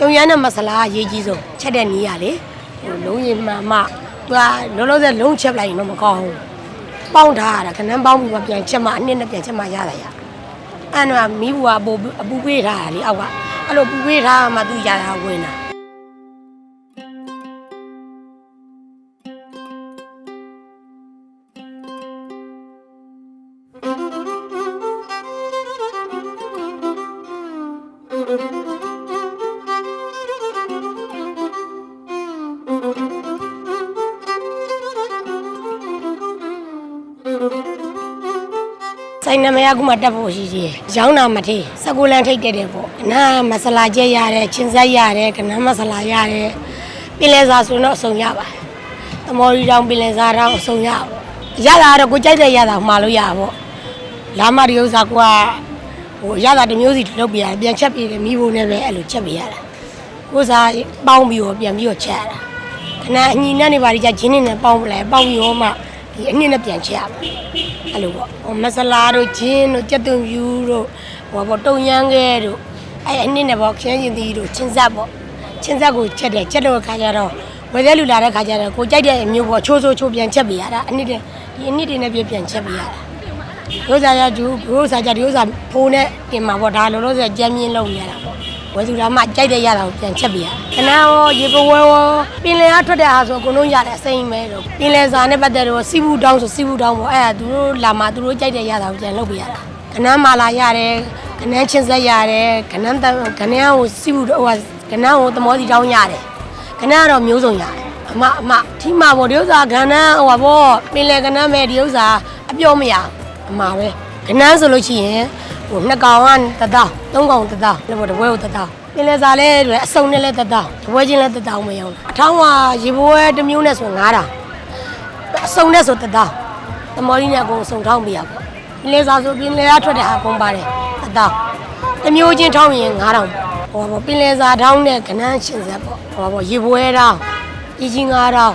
တုံရမ်းနဲ့မဆလာအရေးကြီးဆုံးချက်တဲ့နီးရလေဟိုလုံးရင်မှမှသူကလုံးလုံးစက်လုံးချက်လိုက်ရင်တော့မကောင်းဘူးပေါင်းထားရတာခဏန်းပေါင်းပြီးမှပြန်ချက်မှအနှစ်နဲ့ပြန်ချက်မှရတာရအဲ့တော့မိဘူးကအပူအပူပေးထားတာလေအောက်ကအဲ့လိုပူပေးထားမှသူရတာဝင်တာ ဆိုင်နမရကူမှတက်ဖို့ရှိသေးတယ်။ရောင်းတာမထေးစကူလန်ထိတ်တက်တယ်ပေါ့။အနာမဆလာကျက်ရတယ်ချင်းဆက်ရတယ်ကနန်းမဆလာရတယ်ပင်လယ်စာဆိုတော့အစုံရပါတယ်။သမော်ရီတောင်ပင်လယ်စာတောင်အစုံရပါပေါ့။ရတာကတော့ကိုကြိုက်တဲ့ရတာမှာလို့ရပါပေါ့။လာမဒီဥစ္စာကဟိုရတာတစ်မျိုးစီလုပ်ပြရတယ်ပြန်ချက်ပြတယ်မိဖို့နဲ့ပဲအဲ့လိုချက်ပြရတာ။ကိုစားပေါင်းပြီးတော့ပြန်ပြီးတော့ချက်ရတာ။ခဏအညီနဲ့နေပါလိကြဂျင်းနေနဲ့ပေါင်းပလဲပေါင်းပြီးတော့မှဒီအနှစ်နဲ့ပြန်ချက်ရပါ အဲ့လိုပေါ့ဟိုမဆလာတို့ဂျင်းတို့ကြက်သွန်ဖြူတို့ဟိုပေါ့တုံရမ်းခဲတို့အဲ့အနှစ်နဲ့ပေါ့ခရမ်းရင်သီးတို့ချင်းဆက်ပေါ့ချင်းဆက်ကိုချက်တယ်ချက်တော့ခါကြတော့ဝယ်တဲ့လူလာတဲ့ခါကျတော့ကိုကြိုက်တဲ့အမျိုးပေါ့ချိုးဆိုးချိုးပြန်ချက်ပြရတာအနှစ်တဲ့ဒီအနှစ်တွေနဲ့ပြပြန်ချက်ပြရတာရိုးစားရကျူရိုးစားကြရိုးစားဖိုးနဲ့ပြင်မှာပေါ့ဒါလိုလို့ဆိုကြမ်းမြင့်လုပ်နေရတာပေါ့ ဝယ်သူလာမှကြိုက်တဲ့ရတာကိုပြန်ချက်ပြရခဏရောရေပဝဲရောပင်လယ်အားထွက်တဲ့အားဆိုအကုန်လုံးရတဲ့အစိမ့်ပဲတော့ပင်လယ်စာနဲ့ပတ်သက်တော့စီဘူးတောင်းဆိုစီဘူးတောင်းပေါ့အဲ့ဒါသူတို့လာမှသူတို့ကြိုက်တဲ့ရတာကိုပြန်လုပ်ပြရတာခဏမာလာရတယ်ခဏချင်းဆက်ရတယ်ခဏတခဏကိုစီဘူးဟိုခဏကိုသမောစီတောင်းရတယ်ခဏကတော့မျိုးစုံရတယ်အမအမထီမာပေါ့ဒီဥစ္စာခဏဟိုပါပေါ့ပင်လယ်ခဏမဲ့ဒီဥစ္စာအပြောမရအမပဲခဏဆိုလို့ရှိရင် ဟိုနှစ်ကောင်ကတသောသုံးကောင်တသောလည်းပေါ့တပွဲကိုတသောပင်လယ်စာလဲအစုံနဲ့လဲတသောတပွဲချင်းလဲတသောမရောအထောင်းကရေပွဲတစ်မျိုးနဲ့ဆို9000အစုံနဲ့ဆိုတသောသမော်ကြီးနဲ့အကုန်စုံထောင်းပြရပေါ့ပင်လယ်စာဆိုပင်လယ်ကထွက်တဲ့ဟာပုံပါတယ်တသောတစ်မျိုးချင်းထောင်းရင်9000ဟိုပေါ့ပင်လယ်စာထောင်းနဲ့ကနန်းရှင်ဆက်ပေါ့ဟိုပေါ့ရေပွဲထောင်းကြီးကြီး9000အဲ့ဒါ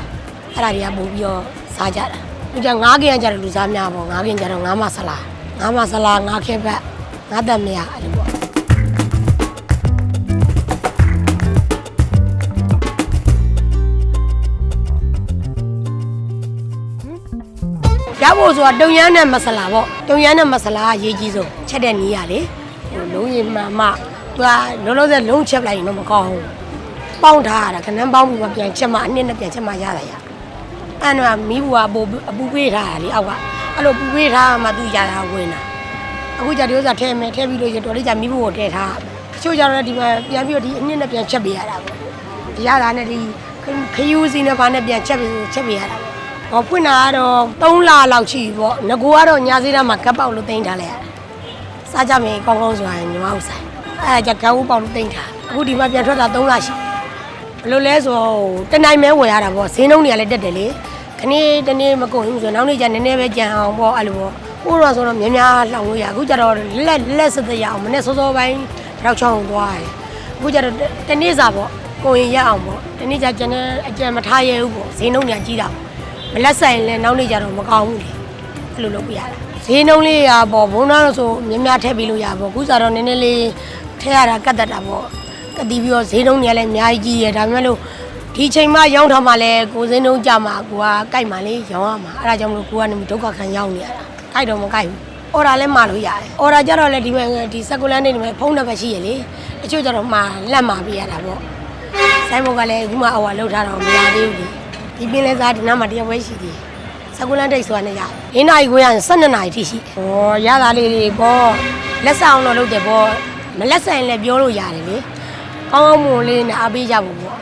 တွေကပုံပြီးတော့စားကြတာသူက9ကင်ကြတယ်လူစားများပေါ့9ကင်ကြတော့9မဆလာ9မဆလာ9ခဲဘက် 9တက်မြအဲ့လိုပေါ့ရဖို့ဆိုတာတုံရမ်းနဲ့မဆလာပေါ့တုံရမ်းနဲ့မဆလာအရေးကြီးဆုံးချက်တဲ့နီးရလေဟိုလုံးရင်မှမှသူကလုံးလုံးစက်လုံးချက်လိုက်ရင်တော့မကောင်းဘူးပေါင်းထားရတာခဏန်းပေါင်းပြီးမှပြန်ချက်မှအနှစ်နဲ့ပြန်ချက်မှရတာရအဲ့တော့မိဘူးကအပူအပူပေးထားတာလေအောက်ကအဲ့လိုပူပေးထားမှသူရတာဝင်တာ အခုကြဒီဥစ္စာထဲမယ်ထဲပြီးလို့ရတော်လေးကြမိဘူးကိုထဲထားတချို့ကြတော့ဒီမှာပြန်ပြီးတော့ဒီအနှစ်နဲ့ပြန်ချက်ပေးရတာပေါ့ဒီရတာနဲ့ဒီခယူးစီနဲ့ဘာနဲ့ပြန်ချက်ပြီးချက်ပေးရတာပေါ့ဟောဖွင့်တာကတော့3လလောက်ရှိပြီပေါ့ငကိုကတော့ညာစည်းသားမှာကပ်ပေါက်လို့တင်ထားလိုက်ရတာစားကြမယ်ကောင်းကောင်းဆိုရင်ညီမဥဆိုင်အဲဒါကြကဦးပေါက်လို့တင်ထားအခုဒီမှာပြန်ထွက်တာ3လရှိဘယ်လိုလဲဆိုတော့တနိုင်မဲဝယ်ရတာပေါ့ဈေးနှုန်းတွေကလည်းတက်တယ်လေခဏတနေ့မကုန်ဘူးဆိုနောက်နေ့ကျနည်းနည်းပဲကြံအောင်ပေါ့အဲ့လိုပေါ့ ဟိုတော့ဆိုတော့များများလှောင်လို့ရအခုကျတော့လက်လက်စတဲ့ရအောင်မနေ့စောစောပိုင်းရောက်ချောင်းသွားတယ်အခုကျတော့တနေ့စာပေါ့ကိုရင်ရအောင်ပေါ့တနေ့ကျကျန်တဲ့အကြံမထားရဘူးပေါ့ဈေးနှုန်းတွေကကြီးတာပေါ့မလက်ဆိုင်လဲနောက်နေ့ကျတော့မကောင်းဘူးလေအဲ့လိုလုပ်ပြရတာဈေးနှုန်းလေးရပေါ့ဘုံသားလို့ဆိုများများထည့်ပေးလို့ရပေါ့ခုစားတော့နည်းနည်းလေးထည့်ရတာကတ်တတ်တာပေါ့ကတိပြီးတော့ဈေးနှုန်းတွေကလည်းအများကြီးကြီးရဒါပေမဲ့လို့ဒီချိန်မှရောင်းထားမှလည်းကိုဈေးနှုန်းကြမှာကိုကကြိုက်မှလေရောင်းရမှာအဲ့ဒါကြောင့်မလို့ကိုကနေဒုက္ခခံရောက်နေရတာ ကြိုက်တော့မကြိုက်ဘူးအော်ဒါလည်းမှာလို့ရတယ်အော်ဒါကြတော့လည်းဒီမဲ့ဒီစကူလန်နေဒီမဲ့ဖုန်းနံပါတ်ရှိရလေတချို့ကျတော့မှာလက်မှာပြရတာပေါ့ဆိုင်ဘုတ်ကလည်းအခုမှအဝါလောက်ထားတော့မရသေးဘူးလေဒီပင်လဲစားဒီနားမှာတရားပွဲရှိသေးတယ်။စကူလန်တိတ်ဆိုတာနဲ့ရတယ်။၄နာရီခွဲရရင်12နာရီထိရှိ။ဟောရတာလေးတွေပေါ့လက်ဆောင်တော့လုပ်တယ်ပေါ့မလက်ဆိုင်လည်းပြောလို့ရတယ်လေ။ကောင်းကောင်းမွန်လေးနဲ့အားပေးကြဖို့ပေါ့